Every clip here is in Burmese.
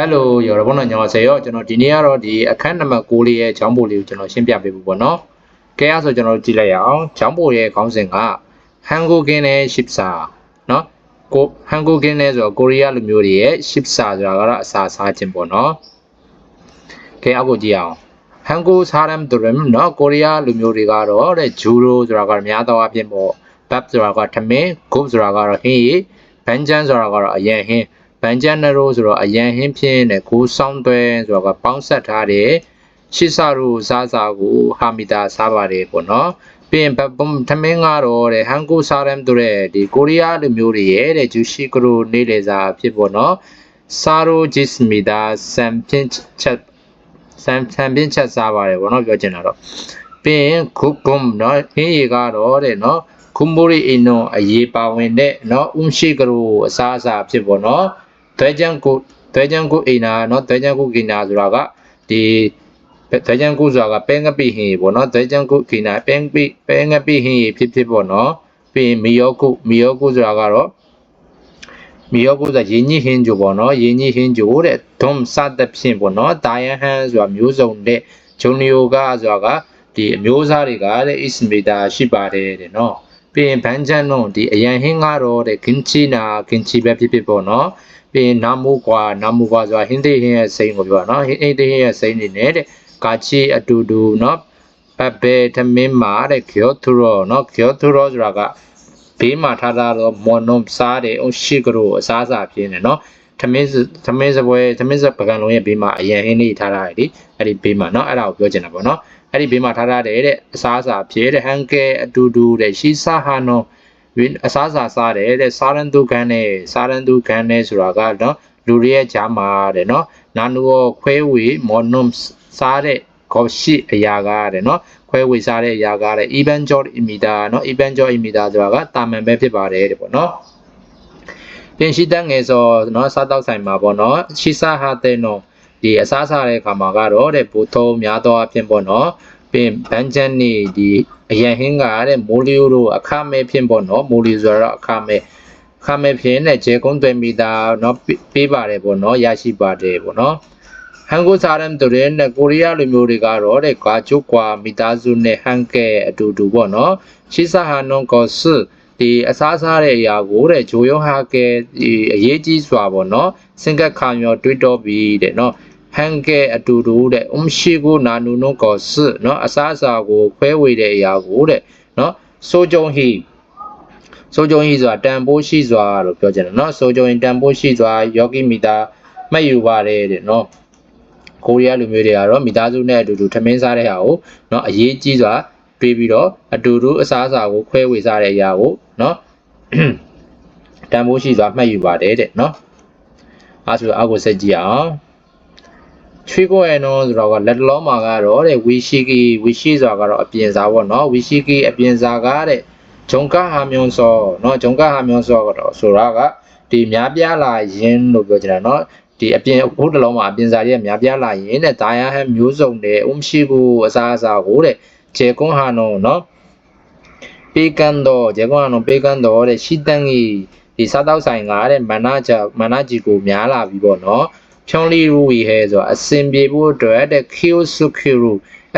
Hello ရောဘုန်းတော်ညောဆေရောကျွန်တော်ဒီနေ့ကတော့ဒီအခန်းနံပါတ်6လေးရဲ့ချောင်းပိုလေးကိုကျွန်တော်ရှင်းပြပေးဖို့ပေါ့နော်။ကဲအားဆိုကျွန်တော်ကြည့်လိုက်ရအောင်။ချောင်းပိုရဲ့ခေါင်းစဉ်က Hangogen နဲ့ Shipsa နော်။ကို Hangogen နဲ့ဆိုတော့ကိုရီးယားလူမျိုးတွေရဲ့ Shipsa ဆိုတာကတော့အစာစားခြင်းပေါ့နော်။ကဲအောက်ကိုကြည့်အောင်။ Hango Saram Durim နော်ကိုရီးယားလူမျိုးတွေကတော့တဲ့ Juro ဆိုတာကများသောအားဖြင့်ပေါ့ Bab ဆိုတာကထမင်း Gob ဆိုတာကတော့ဟင်းရီ Banjan ဆိုတာကတော့အရန်ဟင်း ဘန်ဂျန်နရိုဆိုတော့အရန်ဟင်းဖြင်းနဲ့ကိုဆောင်းသွဲဆိုတော့ကပေါင်းဆက်ထားတဲ့ရှစ်စာရူစားစာကိုဟာမီတာစားပါတယ်ပေါ့နော်ပြီးရင်ဘဘုံထမင်းကတော့တဲ့ဟန်ကိုစားရမ်တို့တဲ့ဒီကိုရီးယားလူမျိုးတွေရဲ့တဲ့ဂျူရှိကရိုနေလေစာဖြစ်ပေါ့နော်စာရိုဂျစ်မီတာစမ်ပင်းချက်စမ်စမ်ပင်းချက်စားပါတယ်ပေါ့နော်ပြောချင်တာတော့ပြီးရင်ခုကုမ်နော်ဟင်းရီကတော့တဲ့နော်ခုမိုရီအင်းနိုအရေးပါဝင်တဲ့နော်ဥရှိကရိုအစားအစာဖြစ်ပေါ့နော် ဒွဲချန်ကိုဒွဲချန်ကိုအိနာနော်ဒွဲချန်ကိုဂိနာဆိုတာကဒီဒွဲချန်ကိုဆိုတာကပဲငပိဟင်ပေါ့နော်ဒွဲချန်ကိုဂိနာပဲငပိပဲငပိဟင်ဖြစ်ဖြစ်ပေါ့နော်ပြီးရင်မီယောကုမီယောကုဆိုတာကတော့မီယောကုဆိုတာယင်းကြီးဟင်းဂျိုပေါ့နော်ယင်းကြီးဟင်းဂျိုတဲ့ဒွမ်စသဖြင့်ပေါ့နော်ဒိုင်ယန်ဟန်ဆိုတာမျိုးစုံတဲ့ဂျွန်နီယိုကဆိုတာကဒီအမျိုးအစားတွေကတဲ့အစ်မီတာရှိပါတယ်တဲ့နော်ပြီးရင်ဘန်ဂျန်နွန်ဒီအရန်ဟင်းကတော့တဲ့ဂင်ချီနာဂင်ချီပဲဖြစ်ဖြစ်ပေါ့နော် ပြီးရင်နာမိုးကွာနာမိုးကွာဆိုတာဟင်းသိဟင်းရဲ့စိမ့်ကိုပြောတာနော်ဟင်းသိဟင်းရဲ့စိမ့်နေနဲ့တဲ့ကာချီအတူတူနော်ပပယ်သမင်းမာတဲ့ဂျောသူရောနော်ဂျောသူရောဆိုတာကဘေးမှာထားတာတော့မွန်နုံစားတယ်အုံးရှိကရိုအစားစာပြင်းတယ်နော်သမင်းသမင်းစပွဲသမင်းစပကံလုံးရဲ့ဘေးမှာအရင်ဟင်းလေးထားတာလေအဲ့ဒီဘေးမှာနော်အဲ့ဒါကိုပြောချင်တာပေါ့နော်အဲ့ဒီဘေးမှာထားတာတဲ့အစားစာပြဲတဲ့ဟန်ကဲအတူတူတဲ့ရှီစာဟာနော် အစားအစာစားတယ်တဲ့စားရန်သူကန်နဲ့စားရန်သူကန်နဲ့ဆိုတာကနော်လူတွေရဲ့ဂျာမာတဲ့နော်နာနူရောခွဲဝေမော်နုံစားတဲ့ကောရှိအရာကားတဲ့နော်ခွဲဝေစားတဲ့အရာကားတဲ့ evangel emitter နော် evangel emitter ဆိုတာကတာမန်ပဲဖြစ်ပါတယ်တဲ့ပေါ့နော်ပြင်ရှိတတ်ငယ်ဆိုနော်စားတော့ဆိုင်မှာပေါ့နော်ရှိစားဟာတဲ့နော်ဒီအစားစားတဲ့အခါမှာကတော့တဲ့ဘူထုံးများသောအဖြစ်ပေါ့နော်ပြင်ဘန်ချန်နေဒီ အရန်ဟင်းကတဲ့မိုးလီယိုတို့အခမဲ့ဖြစ်ပေါ့နော်မိုးလီဆိုတော့အခမဲ့အခမဲ့ဖြစ်နဲ့ဂျေကုန်းသွဲမီတာနော်ပေးပါတယ်ပေါ့နော်ရရှိပါတယ်ပေါ့နော်ဟန်ကိုစားရမ်တို့ရဲ့ကိုရီးယားလူမျိုးတွေကတော့တဲ့ကွာကျုပ်ကွာမီတာစုနဲ့ဟန်ကဲအတူတူပေါ့နော်ရှီဆာဟာနွန်ကောဆူဒီအစားစားတဲ့အရာကိုတဲ့ဂျိုယောဟာကဲဒီအရေးကြီးစွာပေါ့နော်စင်ကက်ခါမျိုးတွေးတော့ပြီးတဲ့နော် ဟန်ကဲအတူတူတဲ့အုံရှိကိုနာနုနုကောဆူနော်အစားအစာကိုခွဲဝေတဲ့အရာကိုတဲ့နော်ဆိုကြုံဟီဆိုကြုံဟီဆိုတာတန်ဖိုးရှိစွာလို့ပြောချင်တယ်နော်ဆိုကြုံရင်တန်ဖိုးရှိစွာယောဂီမီတာမှတ်ယူပါတယ်တဲ့နော်ကိုရီးယားလူမျိုးတွေကတော့မိသားစုနဲ့အတူတူထမင်းစားတဲ့ဟာကိုเนาะအရေးကြီးစွာတွေးပြီးတော့အတူတူအစားအစာကိုခွဲဝေစားတဲ့အရာကိုเนาะတန်ဖိုးရှိစွာမှတ်ယူပါတယ်တဲ့เนาะအဲဆိုအောက်ကိုဆက်ကြည့်အောင် ချွေးကိုရဲ့နော်ဆိုတော့ကလက်လောမှာကတော့တဲ့ဝီရှိကီဝီရှိဆိုတာကတော့အပြင်စားပေါ့နော်ဝီရှိကီအပြင်စားကတဲ့ဂျုံကဟာမြွန်စောနော်ဂျုံကဟာမြွန်စောကတော့ဆိုတာကဒီများပြားလာရင်းလို့ပြောကြတာနော်ဒီအပြင်ဘုဒ္ဓလုံးမှာအပြင်စားရဲ့များပြားလာရင်တဲ့ဒါယာဟန်မျိုးစုံတဲ့ဥမရှိဘူးအစားအစာကိုတဲ့ဂျေကွန်ဟာနိုနော်ပေးကန်တော့ဂျေကွန်ဟာနိုပေးကန်တော့တဲ့ရှိတန်ကြီးဒီစားတော့ဆိုင်ကတဲ့မနာကြမနာကြီးကိုများလာပြီပေါ့နော် ဖြောင်းလီရူဝီဟဲဆိုအစင်ပြေဖို့အတွက်တဲ့ Q စု Q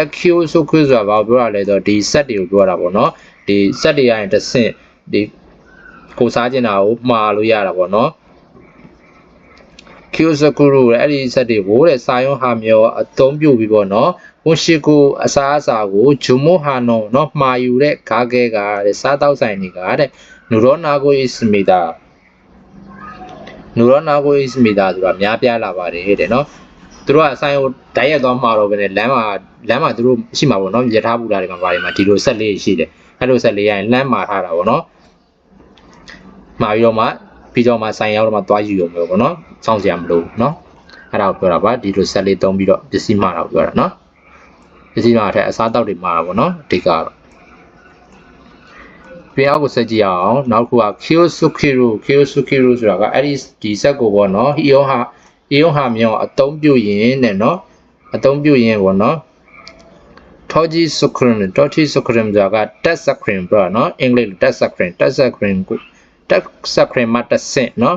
အ Q စု Q ဆိုတာဘာပြောရလဲဆိုတော့ဒီ set တွေကိုပြောတာပေါ့နော်ဒီ set တွေရရင်တစ်ဆင့်ဒီကိုစားကျင်တာကိုမှားလို့ရတာပေါ့နော် Q စကူရူအဲ့ဒီ set တွေကိုတဲ့စာယုံဟာမျိုးအသုံးပြုပြီးပေါ့နော်ဝန်ရှိကိုအစားအစာကိုဂျုံမိုဟာနောနော်မှာယူတဲ့ဂါကဲကတဲ့စားတောက်ဆိုင်တွေကတဲ့နူရောနာကိုအစ်မီတာ နူရောနာကိုအစ်မီတာဆိုတာများပြားလာပါတယ်တဲ့နော်သူတို့ကအဆိုင်ကိုဓာတ်ရက်သွားမှာတော့ပဲလမ်းမှာလမ်းမှာသူတို့ရှိမှာပေါ့နော်ရထားပူတာတွေမှာပါတယ်မှာဒီလိုဆက်လေးရှိတယ်အဲ့လိုဆက်လေးရရင်လမ်းမှာထားတာပေါ့နော်မှာပြီးတော့မှပြီးတော့မှဆိုင်ရောက်တော့မှသွားယူရုံပဲပေါ့နော်စောင့်စရာမလိုဘူးနော်အဲ့ဒါကိုပြောတာပါဒီလိုဆက်လေးသုံးပြီးတော့ပစ္စည်းမှာတော့ပြောတာနော်ပစ္စည်းမှာအထက်အစားတောက်တွေမှာတာပေါ့နော်အဓိကတော့ ဘုရားကိုဆက်ကြည့်အောင်နောက်တစ်ခုက Kiyosukiro Kiyosukiro ဆိုတာကအဲ့ဒီဒီဇက်ကိုပေါ့နော် Eon ဟာ Eon ဟာမြောင်းအသုံးပြုရင်နဲ့နော်အသုံးပြုရင်ပေါ့နော် Toji Sukrim Toji Sukrim ဆိုတာက Tat Sukrim ပြောတာနော်အင်္ဂလိပ် Tat Sukrim Tat Sukrim ကို Tat Sukrim မှာတဆင့်နော်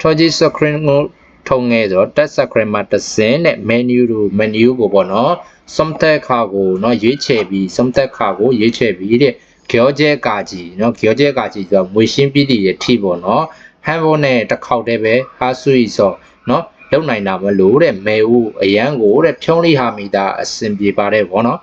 Toji Sukrim ကိုထုံငဲဆိုတော့ Tat Sukrim မှာတဆင့်နဲ့ menu တို့ menu ကိုပေါ့နော် Somtek ခါကိုနော်ရွေးချယ်ပြီး Somtek ခါကိုရွေးချယ်ပြီးတဲ့ ကြောကျဲကာကြီးเนาะကြောကျဲကာကြီးဆိုတော့မွေရှင်းပြီးတည်ရဲ့ထိပေါ့နော်ဟန်ဘောနဲ့တစ်ခေါက်တည်းပဲဟာဆွီဆိုเนาะလုံနိုင်တာမလို့တဲ့မဲဦးအရန်ကိုတဲ့ဖြုံးလိဟာမီတာအဆင်ပြေပါတယ်ဗောနော်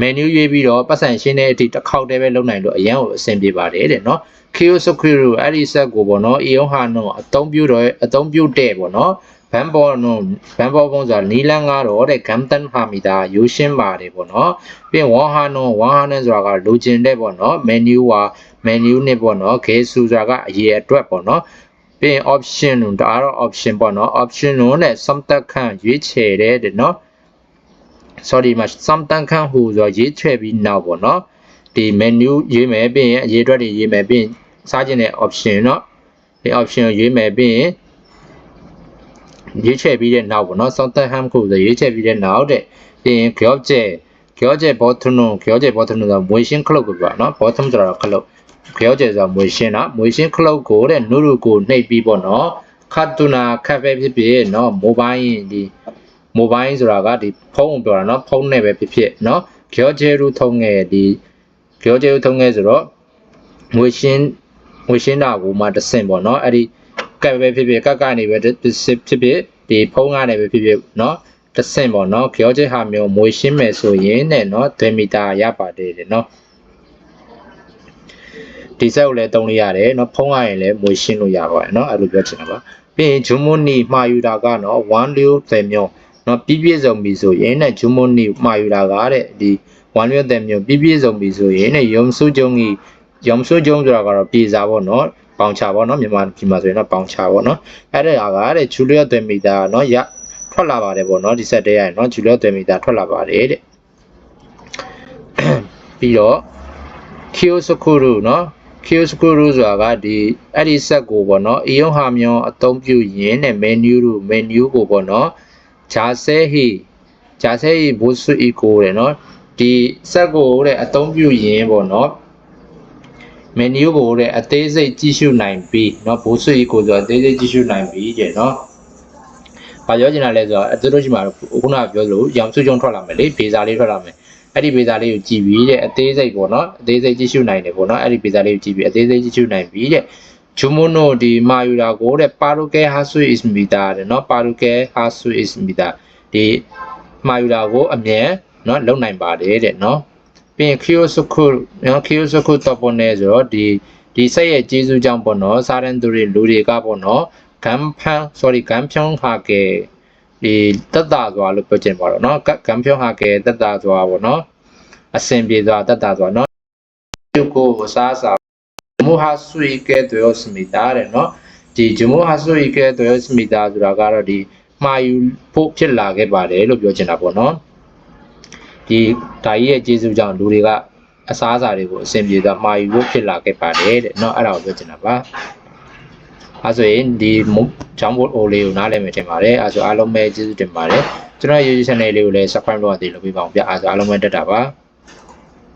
မန်နူးရွေးပြီးတော့ပတ်စံရှင်းတဲ့အထိတစ်ခေါက်တည်းပဲလုံနိုင်လို့အရန်ကိုအဆင်ပြေပါတယ်တဲ့နော် Kiyosukuro အဲ့ဒီဆက်ကိုပေါ့နော် Eon Hano အသုံးပြုတော့အသုံးပြုတဲ့ပေါ့နော် ဘန်ဘောနုဘန်ဘောပုံဆိုတာနီလန်းကတော့တဲ့ Gamtan Hamida ရိုးရှင်းပါတယ်ပေါ့နော်ပြီးရင် Won Hano Won Hano ဆိုတာကလိုချင်တဲ့ပေါ့နော် menu ဟာ menu နဲ့ပေါ့နော် Gesu ဆိုတာကအရေးအတွက်ပေါ့နော်ပြီးရင် option တို့ဒါကတော့ option ပေါ့နော် option တို့နဲ့ sum တက်ခန့်ရွေးချယ်တဲ့တဲ့နော် sorry မှာ sum တန်ခန့်ဟူဆိုရေးချဲ့ပြီးနောက်ပေါ့နော်ဒီ menu ရေးမယ်ပြီးရင်အရေးအတွက်တွေရေးမယ်ပြီးရင်စားခြင်းတဲ့ option เนาะဒီ option ကိုရွေးမယ်ပြီးရင် ရေးချဲ့ပြီးတဲ့နောက်ပေါ့နော်ဆောင်းတန်ဟမ်ကိုရေးချဲ့ပြီးတဲ့နောက်တဲ့ပြင်ဂျော့ကျဲဂျော့ကျဲဘော့ထနွန်ဂျော့ကျဲဘော့ထနွန်ဆိုတာမွေရှင်းခလုတ်ကိုပြောနော်ဘော့ထမ်ဆိုတာခလုတ်ဂျော့ကျဲဆိုတာမွေရှင်းတာမွေရှင်းခလုတ်ကိုတဲ့နုရုကိုနှိပ်ပြီးပေါ့နော်ခတ်တူနာခတ်ပဲဖြစ်ဖြစ်နော်မိုဘိုင်းဒီမိုဘိုင်းဆိုတာကဒီဖုန်းပြောတာနော်ဖုန်းနဲ့ပဲဖြစ်ဖြစ်နော်ဂျော့ကျဲရူထုံးငယ်ဒီဂျော့ကျဲရူထုံးငယ်ဆိုတော့ငွေရှင်းငွေရှင်းတာကိုမှတဆင့်ပေါ့နော်အဲ့ဒီ ကက်ပဲဖြစ်ဖြစ်ကက်ကနေပဲဖြစ်ဖြစ်ဒီဖုန်းကနေပဲဖြစ်ဖြစ်เนาะတစ်ဆင့်ပေါ့เนาะကြောကျဲဟာမျိုးငွေရှင်းမယ်ဆိုရင်နဲ့เนาะ2မီတာရပါတယ်เนาะဒီဆက်ကိုလည်းတုံးလို့ရတယ်เนาะဖုန်းရရင်လည်းငွေရှင်းလို့ရပါတယ်เนาะအဲ့လိုပြောချင်တာပါပြီးရင်ဂျွန်မွန်နီမှာယူတာကเนาะ1lưu 30မျိုးနော်ပြည့်ပြည့်စုံပြီဆိုရင်နဲ့ဂျုံမွန်နီမှာယူတာကတဲ့ဒီဝမ်လျွတ်တဲ့မျိုးပြည့်ပြည့်စုံပြီဆိုရင်နဲ့ယုံစုကျုံကြီးယုံစုကျုံဆိုတာကတော့ပြေစာပေါ့နော် ပေါင်ချပေါ့နော်မြန်မာပြည်မှာဆိုရင်တော့ပေါင်ချပေါ့နော်အဲ့ဒါကတဲ့ဂျူလီယတ်တဲ့မီတာနော်ရထွက်လာပါတယ်ပေါ့နော်ဒီဆက်တဲရရင်နော်ဂျူလီယတ်တဲ့မီတာထွက်လာပါတယ်တဲ့ပြီးတော့ Kiyosukuro နော် Kiyosukuro ဆိုတာကဒီအဲ့ဒီဆက်ကိုပေါ့နော်အယုံဟာမျိုးအသုံးပြုရင်းနဲ့ menu တို့ menu ကိုပေါ့နော်ဂျာဆဲဟီဂျာဆဲဟီဘိုးဆွီကိုတဲ့နော်ဒီဆက်ကိုတဲ့အသုံးပြုရင်းပေါ့နော် မန်နူကိုတဲ့အသေးစိတ်ကြည့်ရှုနိုင်ပြီเนาะဘိုးဆွေကိုဆိုအသေးစိတ်ကြည့်ရှုနိုင်ပြီတဲ့เนาะ။ဘာပြောချင်တာလဲဆိုတော့အတူတူရှိမှာခုနကပြောလို့ရောင်စုကြုံထွက်လာမယ်လေဗေဇာလေးထွက်လာမယ်။အဲ့ဒီဗေဇာလေးကိုကြည့်ပြီးတဲ့အသေးစိတ်ပေါ့နော်အသေးစိတ်ကြည့်ရှုနိုင်တယ်ပေါ့နော်အဲ့ဒီဗေဇာလေးကိုကြည့်ပြီးအသေးစိတ်ကြည့်ရှုနိုင်ပြီတဲ့။ဂျူမိုနိုဒီမာယူတာကိုတဲ့ပါရိုကဲဟာဆွေ is meter တဲ့เนาะပါရိုကဲဟာဆွေ is meter ဒီမာယူတာကိုအမြန်เนาะလုံနိုင်ပါတယ်တဲ့เนาะ ပြီးရင် Kyosuku နော် Kyosuku တော့ပေါ်နေဆိုတော့ဒီဒီဆက်ရဲ့ကျေးဇူးကြောင့်ပေါ့နော်စာရန်သူတွေလူတွေကပေါ့နော်ဂမ်ဖန် sorry ဂမ်ဖြုံးဟာကဲဒီတက်တာစွာလို့ပြောချင်ပါတော့နော်ဂမ်ဖြုံးဟာကဲတက်တာစွာပေါ့နော်အစင်ပြေစွာတက်တာစွာနော်ဒီကိုစားစားမူဟာဆွေကဲတွေရောစမိတာတဲ့နော်ဒီဂျမိုဟာဆွေကဲတွေရောစမိတာဆိုတာကတော့ဒီမှာယူဖို့ဖြစ်လာခဲ့ပါတယ်လို့ပြောချင်တာပေါ့နော် ဒီဒါကြီးရဲ့ကျေးဇူးကြောင့်လူတွေကအစားအစာတွေကိုအဆင်ပြေစွာမှာယူဖို့ဖြစ်လာခဲ့ပါတယ်တဲ့เนาะအဲ့ဒါကိုပြောချင်တာပါအဲဆိုရင်ဒီဂျောင်းဘို့အိုလေးကိုနားလည်မယ်ထင်ပါတယ်အဲဆိုအားလုံးပဲကျေးဇူးတင်ပါတယ်ကျွန်တော် YouTube channel လေးကိုလည်း subscribe လုပ်ရသေးလို့ပြပါအောင်ဗျအဲဆိုအားလုံးပဲတက်တာပါ